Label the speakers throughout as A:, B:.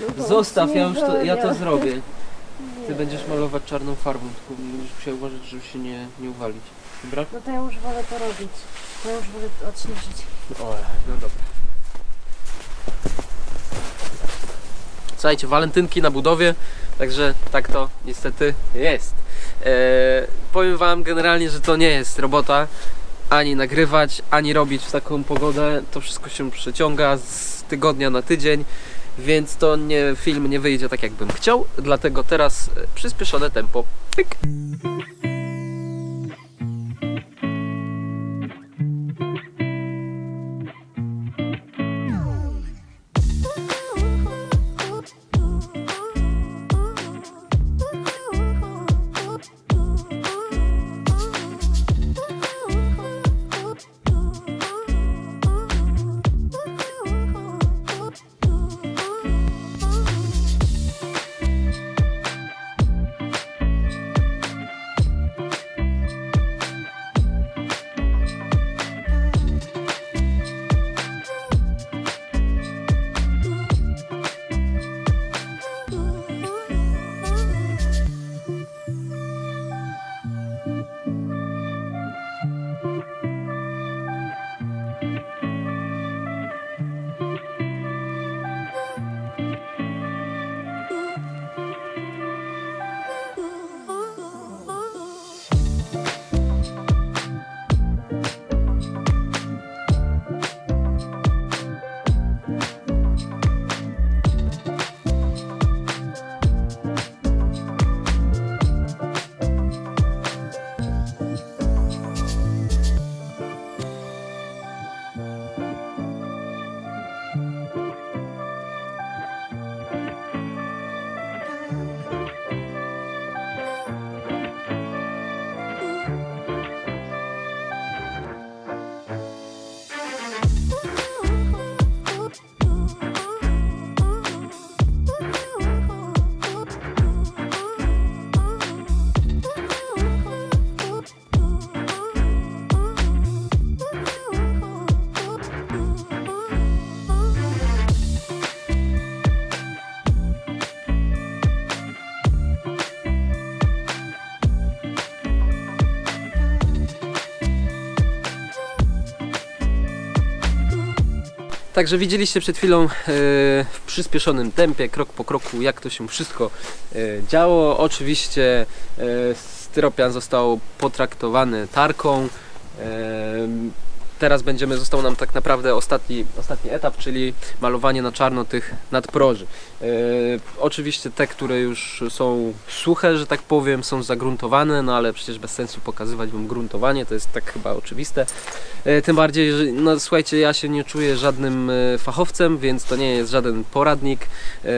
A: No
B: Zostaw, ja już to, ja to zrobię. Ty będziesz malować czarną farbą, tylko będziesz musiał uważać, żeby się nie, nie uwalić. Dobra?
A: No to ja już wolę to robić. To ja już wolę odśnieżyć.
B: O, no dobra. Słuchajcie, walentynki na budowie, także tak to niestety jest. Eee, powiem Wam generalnie, że to nie jest robota ani nagrywać, ani robić w taką pogodę. To wszystko się przeciąga z tygodnia na tydzień, więc to nie, film nie wyjdzie tak jakbym chciał, dlatego teraz przyspieszone tempo. Pyk. Także widzieliście przed chwilą e, w przyspieszonym tempie, krok po kroku, jak to się wszystko e, działo. Oczywiście e, styropian został potraktowany tarką. Teraz będziemy, został nam tak naprawdę ostatni, ostatni etap, czyli malowanie na czarno tych nadproży. E, oczywiście te, które już są suche, że tak powiem, są zagruntowane, no ale przecież bez sensu pokazywać wam gruntowanie, to jest tak chyba oczywiste. E, Tym bardziej, że no słuchajcie, ja się nie czuję żadnym e, fachowcem, więc to nie jest żaden poradnik. E,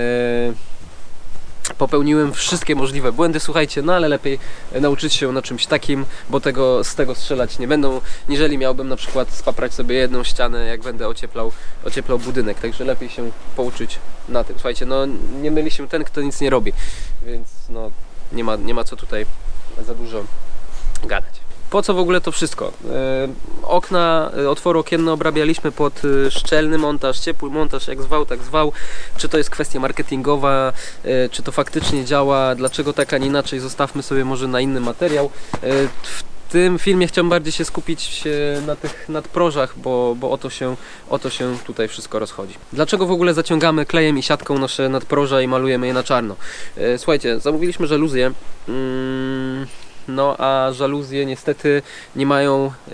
B: Popełniłem wszystkie możliwe błędy, słuchajcie, no ale lepiej nauczyć się na czymś takim, bo tego, z tego strzelać nie będą, niżeli miałbym na przykład spaprać sobie jedną ścianę, jak będę ocieplał, ocieplał budynek, także lepiej się pouczyć na tym. Słuchajcie, no nie myli się ten, kto nic nie robi, więc no nie ma, nie ma co tutaj za dużo gadać. Po co w ogóle to wszystko? E, Okna, e, otwory okienne obrabialiśmy pod e, szczelny montaż, ciepły montaż, jak zwał, tak zwał. Czy to jest kwestia marketingowa, czy to faktycznie działa, dlaczego tak, a nie inaczej, zostawmy sobie może na inny materiał. W tym filmie chciałem bardziej się skupić na tych nadprożach, bo, bo o, to się, o to się tutaj wszystko rozchodzi. Dlaczego w ogóle zaciągamy klejem i siatką nasze nadproża i malujemy je na czarno? Słuchajcie, zamówiliśmy żaluzję. Mm, no a żaluzje niestety nie mają e,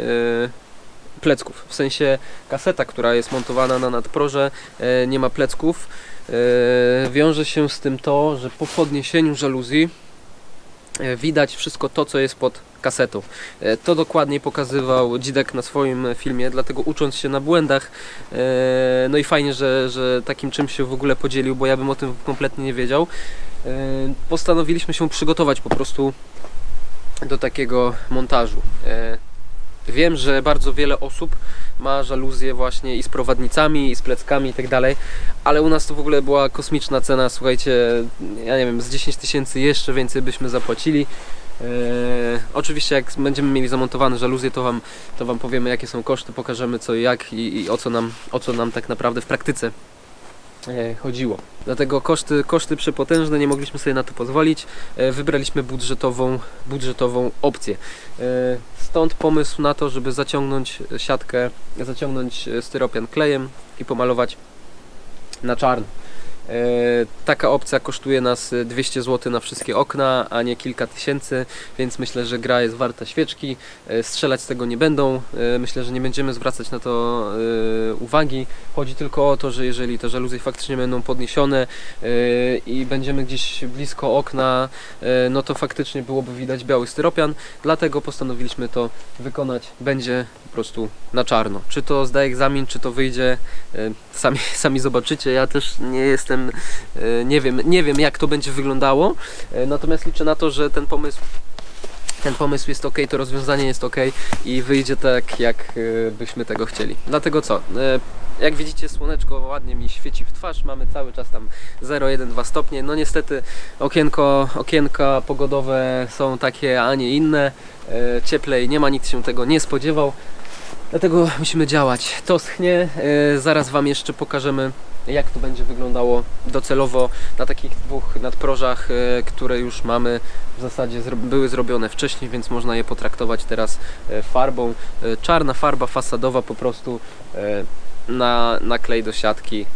B: plecków. W sensie kaseta, która jest montowana na nadproże, e, nie ma plecków. E, wiąże się z tym to, że po podniesieniu żaluzji widać wszystko to, co jest pod kasetą. To dokładniej pokazywał Dzidek na swoim filmie, dlatego ucząc się na błędach, no i fajnie, że, że takim czymś się w ogóle podzielił, bo ja bym o tym kompletnie nie wiedział. Postanowiliśmy się przygotować po prostu do takiego montażu. E, Wiem, że bardzo wiele osób ma żaluzje właśnie i z prowadnicami, i z pleckami i tak dalej, ale u nas to w ogóle była kosmiczna cena, słuchajcie, ja nie wiem, z 10 tysięcy jeszcze więcej byśmy zapłacili. E, oczywiście jak będziemy mieli zamontowane żaluzje, to wam, to wam powiemy jakie są koszty, pokażemy co i jak i, i o, co nam, o co nam tak naprawdę w praktyce chodziło. Dlatego koszty, koszty przepotężne, nie mogliśmy sobie na to pozwolić. E, Wybraliśmy budżetową, budżetową opcję. E, Stąd pomysł na to, żeby zaciągnąć siatkę, zaciągnąć e, styropian klejem i pomalować na czarno. E, Taka opcja kosztuje nas e, 200 zł na wszystkie okna, a nie kilka tysięcy, więc myślę, że gra jest warta świeczki. E, Strzelać z tego nie będą. E, Myślę, że nie będziemy zwracać na to e, uwagi. Chodzi tylko o to, że jeżeli te żaluzje faktycznie będą podniesione e, i będziemy gdzieś blisko okna, e, no to faktycznie byłoby widać biały styropian. Dlatego postanowiliśmy to wykonać. Będzie po prostu na czarno. Czy to zda egzamin, czy to wyjdzie, e, sami, sami zobaczycie. Ja też nie jestem, e, nie wiem, nie wiem jak to będzie wyglądało. E, Natomiast liczę na to, że ten pomysł ten pomysł jest ok, to rozwiązanie jest ok i wyjdzie tak, jak e, byśmy tego chcieli. Dlatego co? Jak widzicie, słoneczko ładnie mi świeci w twarz. Mamy cały czas tam 0,1-2 stopnie. No niestety okienko, okienka pogodowe są takie, a nie inne. Cieplej nie ma, nikt się tego nie spodziewał. Dlatego musimy działać. To schnie. e, Zaraz Wam jeszcze pokażemy, jak to będzie wyglądało docelowo na takich dwóch nadprożach, e, które już mamy w zasadzie były zrobione wcześniej, więc można je potraktować teraz e, farbą. Czarna farba fasadowa po prostu na, na klej do siatki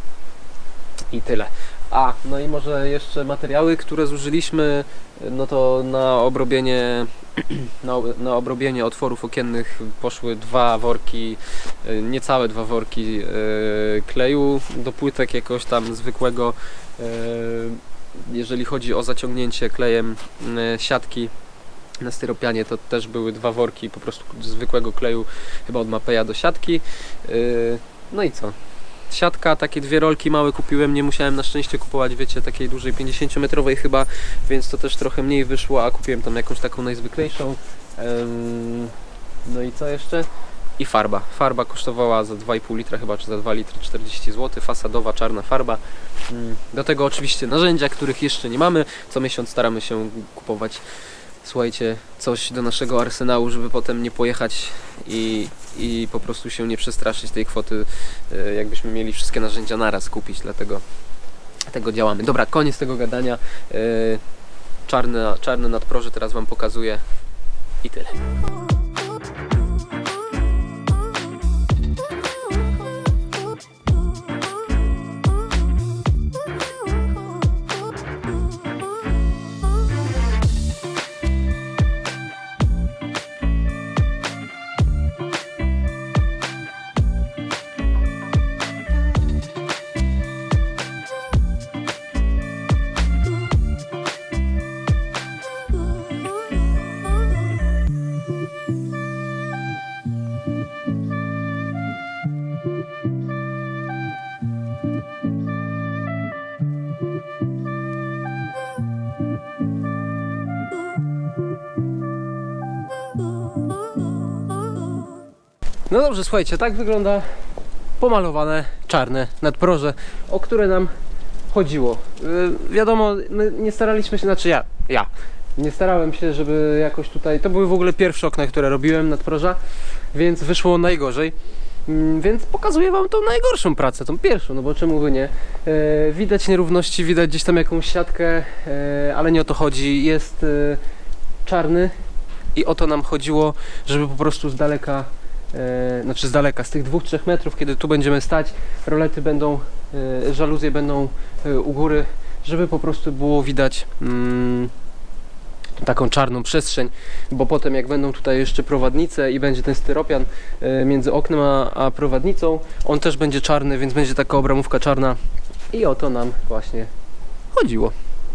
B: i tyle. A, no i może jeszcze materiały, które zużyliśmy, no to na obrobienie na, na obrobienie otworów okiennych poszły dwa worki, e, niecałe dwa worki e, kleju do płytek jakiegoś tam zwykłego. e, Jeżeli chodzi o zaciągnięcie klejem e, siatki na styropianie, to też były dwa worki po prostu zwykłego kleju, chyba od Mapeja do siatki. E, No i co? Siatka, takie dwie rolki małe kupiłem, nie musiałem na szczęście kupować, wiecie, takiej dużej 50-metrowej chyba, więc to też trochę mniej wyszło, a kupiłem tam jakąś taką najzwyklejszą. No i co jeszcze? I farba. Farba kosztowała za 2,5 litra chyba, czy za 2 litry 40 zł. Fasadowa, czarna farba. Mm, Do tego oczywiście narzędzia, których jeszcze nie mamy. Co miesiąc staramy się kupować, słuchajcie, coś do naszego arsenału, żeby potem nie pojechać i, i po prostu się nie przestraszyć tej kwoty, e, jakbyśmy mieli wszystkie narzędzia naraz kupić, dlatego tego działamy. Dobra, koniec tego gadania. E, Czarne, czarne nadproże teraz Wam pokazuję i tyle. No dobrze, słuchajcie, tak wygląda pomalowane czarne nadproże, o które nam chodziło. Yy, wiadomo, nie staraliśmy się, znaczy ja, ja, nie starałem się, żeby jakoś tutaj, to były w ogóle pierwsze okna, które robiłem nadproża, więc wyszło najgorzej. Mm, Więc pokazuję Wam tą najgorszą pracę, tą pierwszą, no bo czemu by nie. E, widać nierówności, widać gdzieś tam jakąś siatkę, e, ale nie o to chodzi. Jest czarny i o to nam chodziło, żeby po prostu z daleka e, znaczy z daleka, z tych 2-3 metrów, kiedy tu będziemy stać, rolety będą, e, żaluzje będą e, u góry, żeby po prostu było widać mm, taką czarną przestrzeń, bo potem jak będą tutaj jeszcze prowadnice i będzie ten styropian e, między oknem a, a prowadnicą, on też będzie czarny, więc będzie taka obramówka czarna i o to nam właśnie chodziło.